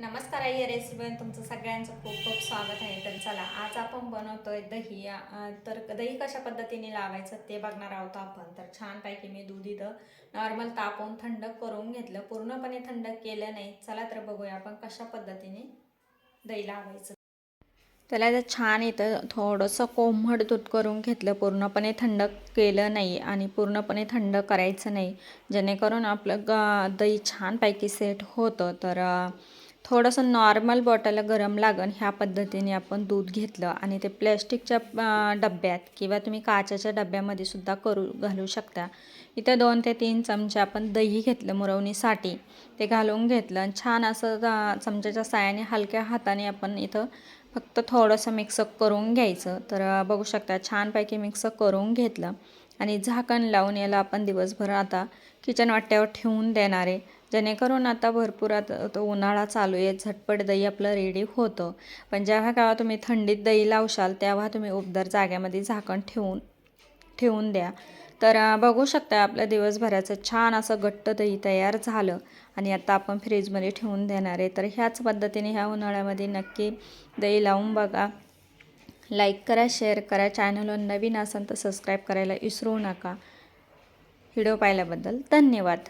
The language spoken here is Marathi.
नमस्कार आई या रेसिपीमध्ये तुमचं सगळ्यांचं खूप खूप स्वागत आहे. तर चला आज आपण बनवतोय दही. तर दही कशा पद्धतीने लावायचं ते बघणार आहोत आपण. तर छानपैकी मी दूध इथं नॉर्मल तापवून थंड करून घेतलं. पूर्णपणे थंड केलं नाही. चला तर बघूया आपण कशा पद्धतीने दही लावायचं. त्याला तर छान इथं थोडंसं कोंबड दूध करून घेतलं. पूर्णपणे थंड केलं नाही आणि पूर्णपणे थंड करायचं नाही. जेणेकरून आपलं ग दही छानपैकी सेट होतं. तर थोडंसं नॉर्मल बॉटलला गरम लागण ह्या पद्धतीने आपण दूध घेतलं आणि ते प्लॅस्टिकच्या डब्यात किंवा तुम्ही काचेच्या डब्यामध्ये सुद्धा करू घालू शकता. इथं दोन ते तीन चमचे आपण दही घेतलं मुरवणीसाठी. ते घालून घेतलं आणि छान असं चमच्याच्या सायाने हलक्या हाताने आपण इथं फक्त थोडंसं मिक्सअप करून घ्यायचं. तर बघू शकता छानपैकी मिक्स करून घेतलं. आणि झाकण लावून याला आपण दिवसभर आता किचन वाट्यावर ठेवून देणार आहे. जेणेकरून आता भरपूर आता तो उन्हाळा चालू आहे झटपट दही आपलं रेडी होतं. पण जेव्हा केव्हा तुम्ही थंडीत दही लावशाल तेव्हा तुम्ही उबदार जाग्यामध्ये झाकण ठेवून ठेवून द्या. तर बघू शकता आपलं दिवसभराचं छान असं घट्ट दही तयार झालं आणि आता आपण फ्रीजमध्ये ठेवून देणार आहे. तर ह्याच पद्धतीने ह्या उन्हाळ्यामध्ये नक्की दही लावून बघा. लाईक करा शेअर करा. चॅनलवर नवीन असाल तर सबस्क्राईब करायला विसरू नका. व्हिडिओ पाहिल्याबद्दल धन्यवाद.